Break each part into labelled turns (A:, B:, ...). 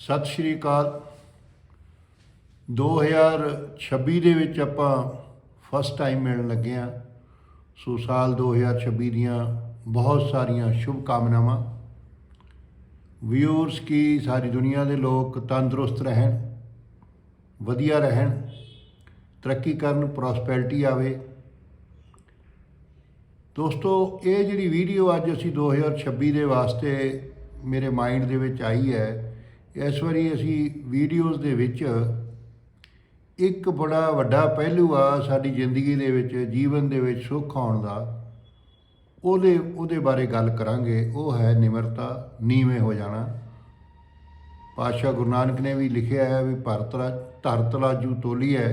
A: ਸਤਿ ਸ਼੍ਰੀ ਅਕਾਲ। 2026 ਦੇ ਵਿੱਚ ਆਪਾਂ ਫਸਟ ਟਾਈਮ ਮਿਲਣ ਲੱਗੇ ਆ ਸੋ ਸਾਲ 2026 ਦੀਆਂ ਬਹੁਤ ਸਾਰੀਆਂ ਸ਼ੁਭ ਕਾਮਨਾਵਾਂ ਵਿਊਅਰਸ ਕੀ, ਸਾਰੀ ਦੁਨੀਆ ਦੇ ਲੋਕ ਤੰਦਰੁਸਤ ਰਹਿਣ, ਵਧੀਆ ਰਹਿਣ, ਤਰੱਕੀ ਕਰਨ ਪ੍ਰੋਸਪੈਰਿਟੀ ਆਵੇ। ਦੋਸਤੋ, ਇਹ ਜਿਹੜੀ ਵੀਡੀਓ ਅੱਜ ਅਸੀਂ 2026 ਦੇ ਵਾਸਤੇ ਮੇਰੇ ਮਾਈਂਡ ਦੇ ਵਿੱਚ ਆਈ ਹੈ ਇਸ ਵਾਰੀ ਅਸੀਂ ਵੀਡੀਓਜ਼ ਦੇ ਵਿੱਚ ਇੱਕ ਬੜਾ ਵੱਡਾ ਪਹਿਲੂ ਆ ਸਾਡੀ ਜ਼ਿੰਦਗੀ ਦੇ ਵਿੱਚ, ਜੀਵਨ ਦੇ ਵਿੱਚ ਸੁੱਖ ਆਉਣ ਦਾ। ਉਹਦੇ ਉਹਦੇ ਬਾਰੇ ਗੱਲ ਕਰਾਂਗੇ। ਉਹ ਹੈ ਨਿਮਰਤਾ, ਨੀਵੇਂ ਹੋ ਜਾਣਾ। ਪਾਤਸ਼ਾਹ ਗੁਰੂ ਨਾਨਕ ਨੇ ਵੀ ਲਿਖਿਆ ਹੈ ਵੀ ਭਰਤਲਾ ਧਰਤਲਾ ਜੂ ਤੋਲੀ ਹੈ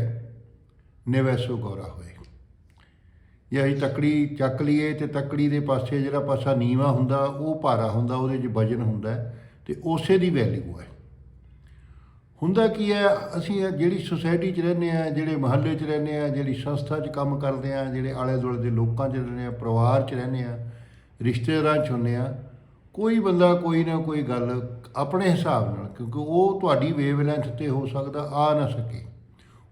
A: ਨਿਵੈਸੋ ਗੋਰਾ ਹੋਏ। ਜੇ ਅਸੀਂ ਤੱਕੜੀ ਚੱਕ ਲਈਏ ਤੇ ਤੱਕੜੀ ਦੇ ਪਾਸੇ ਜਿਹੜਾ ਪਾਸਾ ਨੀਵਾ ਹੁੰਦਾ, ਉਹ ਭਾਰਾ ਹੁੰਦਾ, ਉਹਦੇ 'ਚ ਵਜਨ ਹੁੰਦਾ ਹੈ ਤੇ ਉਸੇ ਦੀ ਵੈਲਿਊ ਹੈ। ਹੁੰਦਾ ਕੀ ਹੈ? ਅਸੀਂ ਇਹ ਜਿਹੜੀ ਸੁਸਾਇਟੀ 'ਚ ਰਹਿੰਦੇ ਆ ਜਿਹੜੇ ਮਹੱਲੇ 'ਚ ਰਹਿੰਦੇ ਆ ਜਿਹੜੀ ਸੰਸਥਾ 'ਚ ਕੰਮ ਕਰਦੇ ਆ ਜਿਹੜੇ ਆਲੇ ਦੁਆਲੇ ਦੇ ਲੋਕਾਂ 'ਚ ਰਹਿੰਦੇ ਆ ਪਰਿਵਾਰ 'ਚ ਰਹਿੰਦੇ ਆ ਰਿਸ਼ਤੇਦਾਰਾਂ 'ਚ ਹੁੰਦੇ ਆ ਕੋਈ ਬੰਦਾ ਕੋਈ ਨਾ ਕੋਈ ਗੱਲ ਆਪਣੇ ਹਿਸਾਬ ਨਾਲ, ਕਿਉਂਕਿ ਉਹ ਤੁਹਾਡੀ ਵੇਵਲੈਂਥ ਤੇ ਹੋ ਸਕਦਾ, ਆ ਨਾ ਸਕੇ।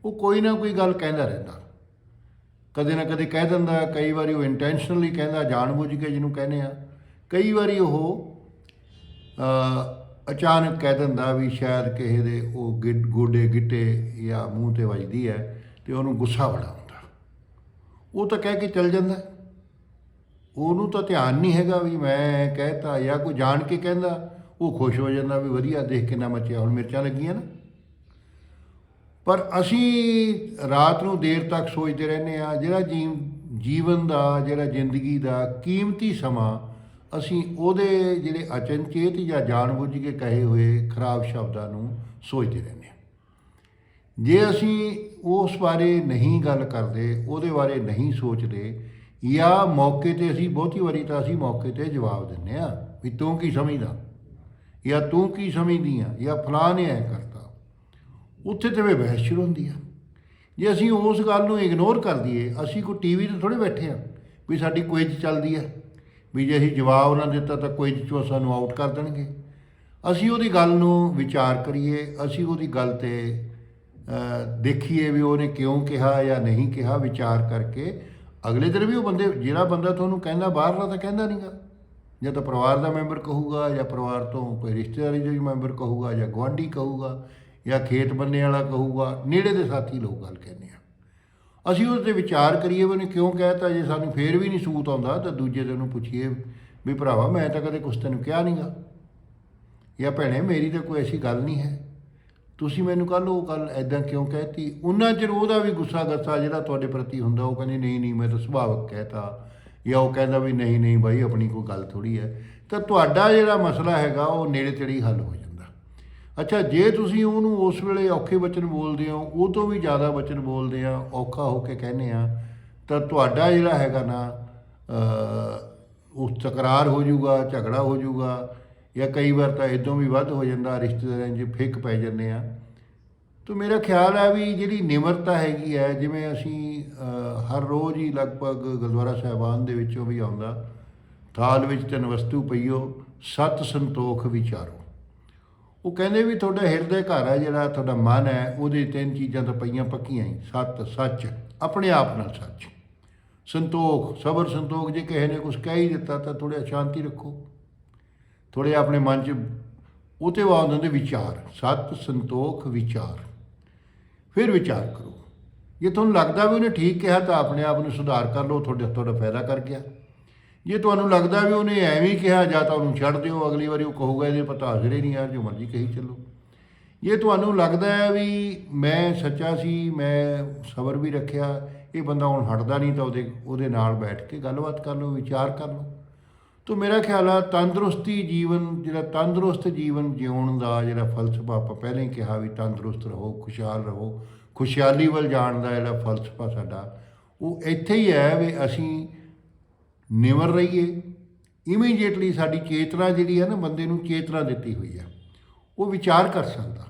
A: ਉਹ ਕੋਈ ਨਾ ਕੋਈ ਗੱਲ ਕਹਿੰਦਾ ਰਹਿੰਦਾ। ਕਦੇ ਨਾ ਕਦੇ ਕਹਿ ਦਿੰਦਾ, ਕਈ ਵਾਰੀ ਉਹ ਇੰਟੈਂਸ਼ਨਲੀ ਕਹਿੰਦਾ, ਜਾਣਬੁੱਝ ਕੇ ਜਿਹਨੂੰ ਕਹਿੰਦੇ ਆ ਕਈ ਵਾਰੀ ਉਹ ਅਚਾਨਕ ਕਹਿ ਦਿੰਦਾ ਵੀ ਸ਼ਾਇਦ ਕਿਸੇ ਦੇ ਉਹ ਗਿੱਟ ਗੋਡੇ ਗਿੱਟੇ ਜਾਂ ਮੂੰਹ ਤੇ ਵੱਜਦੀ ਹੈ ਤੇ ਉਹਨੂੰ ਗੁੱਸਾ ਬੜਾ ਆਉਂਦਾ। ਉਹ ਤਾਂ ਕਹਿ ਕੇ ਚੱਲ ਜਾਂਦਾ। ਉਹਨੂੰ ਤਾਂ ਧਿਆਨ ਨਹੀਂ ਹੈਗਾ ਵੀ ਮੈਂ ਕਹਿਤਾ ਜਾਂ ਕੋਈ ਜਾਣ ਕੇ ਕਹਿੰਦਾ, ਉਹ ਖੁਸ਼ ਹੋ ਜਾਂਦਾ ਵੀ ਵਧੀਆ, ਦੇਖ ਕੇ ਨਾ ਮੱਚਿਆ, ਹੁਣ ਮਿਰਚਾਂ ਲੱਗੀਆਂ ਨਾ। ਪਰ ਅਸੀਂ ਰਾਤ ਨੂੰ ਦੇਰ ਤੱਕ ਸੋਚਦੇ ਰਹਿੰਦੇ ਆ ਜਿਹੜਾ ਜੀ ਜੀਵਨ ਦਾ, ਜਿਹੜਾ ਜ਼ਿੰਦਗੀ ਦਾ ਕੀਮਤੀ ਸਮਾਂ ਅਸੀਂ ਉਹਦੇ ਜਿਹੜੇ ਅਚਨਚੇਤ ਜਾਂ ਜਾਣਬੁੱਝ ਕੇ ਕਹੇ ਹੋਏ ਖਰਾਬ ਸ਼ਬਦਾਂ ਨੂੰ ਸੋਚਦੇ ਰਹਿੰਦੇ ਹਾਂ। ਜੇ ਅਸੀਂ ਉਸ ਬਾਰੇ ਨਹੀਂ ਗੱਲ ਕਰਦੇ, ਉਹਦੇ ਬਾਰੇ ਨਹੀਂ ਸੋਚਦੇ, ਜਾਂ ਮੌਕੇ ਤੇ ਅਸੀਂ ਬਹੁਤੀ ਵਾਰੀ ਤਾਂ ਅਸੀਂ ਮੌਕੇ ਤੇ ਜਵਾਬ ਦਿੰਨੇ ਆ ਵੀ ਤੂੰ ਕੀ ਸਮਝਦਾ? ਜਾਂ ਤੂੰ ਕੀ ਸਮਝਦੀ ਆ? ਜਾਂ ਫਲਾਂ ਨੇ ਐ ਕਰਦਾ ਉੱਥੇ ਤੇ ਵੀ ਬਹਿਸ ਸ਼ੁਰੂ ਹੁੰਦੀ ਆ। ਜੇ ਅਸੀਂ ਉਸ ਗੱਲ ਨੂੰ ਇਗਨੋਰ ਕਰ ਦਈਏ, ਅਸੀਂ ਕੋਈ ਟੀਵੀ ਤੇ ਥੋੜੇ ਬੈਠੇ ਆ ਵੀ ਸਾਡੀ ਕੁਇਜ਼ ਚੱਲਦੀ ਆ। ਵੀ ਜੇ ਅਸੀਂ ਜਵਾਬ ਨਾ ਦਿੱਤਾ ਤਾਂ ਕੋਈ ਚੋਂ ਸਾਨੂੰ ਆਊਟ ਕਰ ਦੇਣਗੇ। ਅਸੀਂ ਉਹਦੀ ਗੱਲ ਨੂੰ ਵਿਚਾਰ ਕਰੀਏ, ਅਸੀਂ ਉਹਦੀ ਗੱਲ ਤੇ ਦੇਖੀਏ ਵੀ ਉਹਨੇ ਕਿਉਂ ਕਿਹਾ ਜਾਂ ਨਹੀਂ ਕਿਹਾ ਵਿਚਾਰ ਕਰਕੇ। ਅਗਲੇ ਦਿਨ ਵੀ ਉਹ ਬੰਦੇ, ਜਿਹੜਾ ਬੰਦਾ ਤੁਹਾਨੂੰ ਕਹਿੰਦਾ ਬਾਹਰਲਾ ਤਾਂ ਕਹਿੰਦਾ ਨਹੀਂਗਾ ਜਾਂ ਤਾਂ ਪਰਿਵਾਰ ਦਾ ਮੈਂਬਰ ਕਹੂਗਾ ਜਾਂ ਪਰਿਵਾਰ ਤੋਂ ਕੋਈ ਰਿਸ਼ਤੇਦਾਰੀ ਦਾ ਮੈਂਬਰ ਕਹੂਗਾ ਜਾਂ ਗੁਆਂਢੀ ਕਹੂਗਾ ਜਾਂ ਖੇਤ ਬੰਨੇ ਵਾਲਾ ਕਹੂਗਾ। ਨੇੜੇ ਦੇ ਸਾਥੀ ਲੋਕ ਗੱਲ ਕਹਿੰਦੇ ਆ। ਅਸੀਂ ਉਸ ਤੇ ਵਿਚਾਰ ਕਰੀਏ ਵੀ ਉਹਨੇ ਕਿਉਂ ਕਹਿਤਾ, ਜੇ ਸਾਨੂੰ ਫੇਰ ਵੀ ਨਹੀਂ ਸੂਤ ਆਉਂਦਾ ਤਾਂ ਦੂਜੇ ਦਿਨ ਉਹਨੂੰ ਪੁੱਛੀਏ ਵੀ ਭਰਾਵਾ ਮੈਂ ਤਾਂ ਕਦੇ ਕੁਛ ਤੈਨੂੰ ਕਿਹਾ ਨਹੀਂਗਾ ਜਾਂ ਭੈਣੇ ਮੇਰੀ ਤਾਂ ਕੋਈ ਐਸੀ ਗੱਲ ਨਹੀਂ ਹੈ। ਤੁਸੀਂ ਮੈਨੂੰ ਕੱਲ ਉਹ ਗੱਲ ਐਦਾਂ ਕਿਉਂ ਕਹਿਤੀ? ਉਹਨਾਂ ਚਿਰ ਉਹਦਾ ਵੀ ਗੁੱਸਾ ਗੱਸਾ ਜਿਹੜਾ ਤੁਹਾਡੇ ਪ੍ਰਤੀ ਹੁੰਦਾ, ਉਹ ਕਹਿੰਦੇ, ਨਹੀਂ ਨਹੀਂ, ਮੈਂ ਤਾਂ ਸੁਭਾਵਕ ਕਹਿਤਾ। ਜਾਂ ਉਹ ਕਹਿੰਦਾ ਵੀ, ਨਹੀਂ ਨਹੀਂ ਬਾਈ, ਆਪਣੀ ਕੋਈ ਗੱਲ ਥੋੜੀ ਹੈ। ਤਾਂ ਤੁਹਾਡਾ ਜਿਹੜਾ ਮਸਲਾ ਹੈਗਾ, ਉਹ ਨੇੜੇ ਤੇੜੇ ਹੀ ਹੱਲ ਹੋ ਜਾਂਦਾ। ਅੱਛਾ ਜੇ ਤੁਸੀਂ ਉਹਨੂੰ ਉਸ ਵੇਲੇ ਔਖੇ ਵਚਨ ਬੋਲਦੇ ਹੋ ਉਹ ਤੋਂ ਵੀ ਜ਼ਿਆਦਾ ਵਚਨ ਬੋਲਦੇ ਆ ਔਖਾ ਹੋ ਕੇ ਕਹਿੰਦੇ ਆ ਤਾਂ ਤੁਹਾਡਾ ਜਿਹੜਾ ਹੈਗਾ ਨਾ ਅ, ਉਹ ਤਕਰਾਰ ਹੋ ਜਾਊਗਾ ਝਗੜਾ ਹੋ ਜਾਊਗਾ ਜਾਂ ਕਈ ਵਾਰ ਤਾਂ ਇਦੋਂ ਵੀ ਵੱਧ ਹੋ ਜਾਂਦਾ ਰਿਸ਼ਤੇਦਾਰਾਂ 'ਚ ਫਿੱਕ ਪੈ ਜਾਂਦੇ ਆ। ਤਾਂ ਮੇਰਾ ਖਿਆਲ ਹੈ ਵੀ ਜਿਹੜੀ ਨਿਮਰਤਾ ਹੈਗੀ ਹੈ ਜਿਵੇਂ ਅਸੀਂ ਹਰ ਰੋਜ਼ ਹੀ ਲਗਭਗ ਗੁਰਦੁਆਰਾ ਸਾਹਿਬਾਨ ਦੇ ਵਿੱਚੋਂ ਵੀ ਆਉਂਦਾ ਥਾਲ ਵਿੱਚ ਤਿੰਨ ਵਸਤੂ ਪਈਓ ਸਤ ਸੰਤੋਖ ਵਿਚਾਰੋ। ਉਹ ਕਹਿੰਦੇ ਵੀ ਤੁਹਾਡਾ ਹਿਰਦੇ ਘਰ ਹੈ ਜਿਹੜਾ ਤੁਹਾਡਾ ਮਨ ਹੈ, ਉਹਦੇ ਤਿੰਨ ਚੀਜ਼ਾਂ ਤਾਂ ਪਈਆਂ ਪੱਕੀਆਂ ਹੀ, ਸਤ, ਸੱਚ, ਆਪਣੇ ਆਪ ਨਾਲ ਸੱਚ। ਸੰਤੋਖ, ਸਬਰ ਸੰਤੋਖ, ਜੇ ਕਿਸੇ ਨੇ ਕੁਝ ਕਹਿ ਹੀ ਦਿੱਤਾ ਤਾਂ ਥੋੜ੍ਹਾ ਸ਼ਾਂਤੀ ਰੱਖੋ। ਥੋੜੇ ਆਪਣੇ ਮਨ 'ਚ, ਉਹ ਤੇ ਆਉਂਦੇ ਨੇ ਵਿਚਾਰ, ਸਤ, ਸੰਤੋਖ, ਵਿਚਾਰ। ਫਿਰ ਵਿਚਾਰ ਕਰੋ। ਜੇ ਤੁਹਾਨੂੰ ਲੱਗਦਾ ਵੀ ਉਹਨੇ ਠੀਕ ਕਿਹਾ ਤਾਂ ਆਪਣੇ ਆਪ ਨੂੰ ਸੁਧਾਰ ਕਰ ਲਓ, ਤੁਹਾਡੇ, ਤੁਹਾਡਾ ਫਾਇਦਾ ਕਰ ਗਿਆ। ਜੇ ਤੁਹਾਨੂੰ ਲੱਗਦਾ ਵੀ ਉਹਨੇ ਐਵੇਂ ਹੀ ਕਿਹਾ, ਜਾਂ ਤਾਂ ਉਹਨੂੰ ਛੱਡ ਦਿਓ, ਅਗਲੀ ਵਾਰੀ ਉਹ ਕਹੂਗਾ ਇਹਦੇ ਪਤਾ ਹਾਜ਼ਰੇ ਨਹੀਂ ਯਾਰ, ਜੋ ਮਰਜ਼ੀ ਕਹੀ ਚੱਲੋ। ਜੇ ਤੁਹਾਨੂੰ ਲੱਗਦਾ ਹੈ ਵੀ ਮੈਂ ਸੱਚਾ ਸੀ, ਮੈਂ ਸਬਰ ਵੀ ਰੱਖਿਆ, ਇਹ ਬੰਦਾ ਹੁਣ ਹਟਦਾ ਨਹੀਂ ਤਾਂ ਉਹਦੇ ਉਹਦੇ ਨਾਲ ਬੈਠ ਕੇ ਗੱਲਬਾਤ ਕਰ ਲਓ, ਵਿਚਾਰ ਕਰ ਲਓ। ਤੋ ਮੇਰਾ ਖਿਆਲ ਆ, ਤੰਦਰੁਸਤੀ ਜੀਵਨ, ਜਿਹੜਾ ਤੰਦਰੁਸਤ ਜੀਵਨ ਜਿਉਣ ਦਾ ਜਿਹੜਾ ਫਲਸਫਾ ਆਪਾਂ ਪਹਿਲਾਂ ਹੀ ਕਿਹਾ ਵੀ ਤੰਦਰੁਸਤ ਰਹੋ, ਖੁਸ਼ਹਾਲ ਰਹੋ, ਖੁਸ਼ਹਾਲੀ ਵੱਲ ਜਾਣ ਦਾ ਜਿਹੜਾ ਫਲਸਫਾ ਸਾਡਾ, ਉਹ ਇੱਥੇ ਹੀ ਹੈ ਵੀ ਅਸੀਂ ਨਿਵਰ ਰਹੀਏ ਇਮੀਡੀਏਟਲੀ ਸਾਡੀ ਚੇਤਨਾ ਜਿਹੜੀ ਹੈ ਨਾ ਬੰਦੇ ਨੂੰ ਚੇਤਨਾ ਦਿੱਤੀ ਹੋਈ ਹੈ ਉਹ ਵਿਚਾਰ ਕਰ ਸਕਦਾ।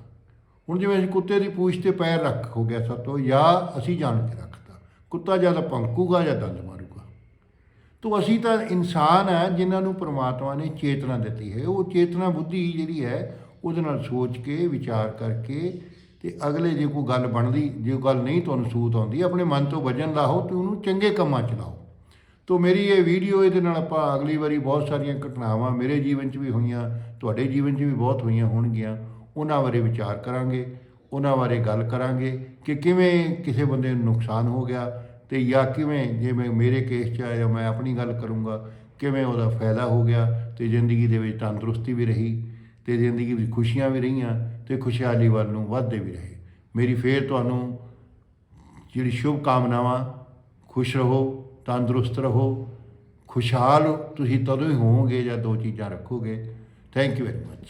A: ਹੁਣ ਜਿਵੇਂ ਅਸੀਂ ਕੁੱਤੇ ਦੀ ਪੂਛ ਤੇ ਪੈਰ ਰੱਖ ਹੋ ਗਿਆ ਸਾਤੋਂ ਜਾਂ ਅਸੀਂ ਜਾਣ ਕੇ ਰੱਖਦਾ ਕੁੱਤਾ ਜਾਂ ਤਾਂ ਭੌਂਕੂਗਾ ਜਾਂ ਦੰਦ ਮਾਰੂਗਾ। ਤੋ ਅਸੀਂ ਤਾਂ ਇਨਸਾਨ ਹੈ ਜਿਨ੍ਹਾਂ ਨੂੰ ਪ੍ਰਮਾਤਮਾ ਨੇ ਚੇਤਨਾ ਦਿੱਤੀ ਹੈ। ਉਹ ਚੇਤਨਾ ਬੁੱਧੀ ਜਿਹੜੀ ਹੈ, ਉਹਦੇ ਨਾਲ ਸੋਚ ਕੇ, ਵਿਚਾਰ ਕਰਕੇ ਤੇ ਅਗਲੇ ਜੇ ਕੋਈ ਗੱਲ ਬਣਦੀ, ਜੇ ਗੱਲ ਨਹੀਂ ਤੁਹਾਨੂੰ ਸੂਤ ਆਉਂਦੀ, ਆਪਣੇ ਮਨ ਤੋਂ ਵਜਨ ਲਾਓ ਤੇ ਉਹਨੂੰ ਚੰਗੇ ਕੰਮਾਂ ਚ ਲਾਓ ਤੋ ਮੇਰੀ ਇਹ ਵੀਡੀਓ ਇਹਦੇ ਨਾਲ ਆਪਾਂ ਅਗਲੀ ਵਾਰੀ ਬਹੁਤ ਸਾਰੀਆਂ ਘਟਨਾਵਾਂ ਮੇਰੇ ਜੀਵਨ 'ਚ ਵੀ ਹੋਈਆਂ, ਤੁਹਾਡੇ ਜੀਵਨ 'ਚ ਵੀ ਬਹੁਤ ਹੋਈਆਂ ਹੋਣਗੀਆਂ, ਉਹਨਾਂ ਬਾਰੇ ਵਿਚਾਰ ਕਰਾਂਗੇ, ਉਹਨਾਂ ਬਾਰੇ ਗੱਲ ਕਰਾਂਗੇ ਕਿ ਕਿਵੇਂ ਕਿਸੇ ਬੰਦੇ ਨੂੰ ਨੁਕਸਾਨ ਹੋ ਗਿਆ ਤੇ ਜਾਂ ਕਿਵੇਂ ਜਿਵੇਂ ਮੇਰੇ ਕੇਸ 'ਚ ਆ ਜਾਂ ਮੈਂ ਆਪਣੀ ਗੱਲ ਕਰੂੰਗਾ, ਕਿਵੇਂ ਉਹਦਾ ਫਾਇਦਾ ਹੋ ਗਿਆ ਤੇ ਜ਼ਿੰਦਗੀ ਦੇ ਵਿੱਚ ਤੰਦਰੁਸਤੀ ਵੀ ਰਹੀ ਤੇ ਜ਼ਿੰਦਗੀ ਵਿੱਚ ਖੁਸ਼ੀਆਂ ਵੀ ਰਹੀਆਂ ਤੇ ਖੁਸ਼ਹਾਲੀ ਵੱਲ ਨੂੰ ਵੱਧਦੇ ਵੀ ਰਹੇ। ਮੇਰੀ ਫੇਰ ਤੁਹਾਨੂੰ ਜਿਹੜੀ ਸ਼ੁਭ ਕਾਮਨਾਵਾਂ ਖੁਸ਼ ਰਹੋ। ਤੰਦਰੁਸਤ ਰਹੋ, ਖੁਸ਼ਹਾਲ ਤੁਸੀਂ ਤਦੋਂ ਹੀ ਹੋਵੋਗੇ ਜਾਂ ਦੋ ਚੀਜ਼ਾਂ ਰੱਖੋਗੇ। Thank you very much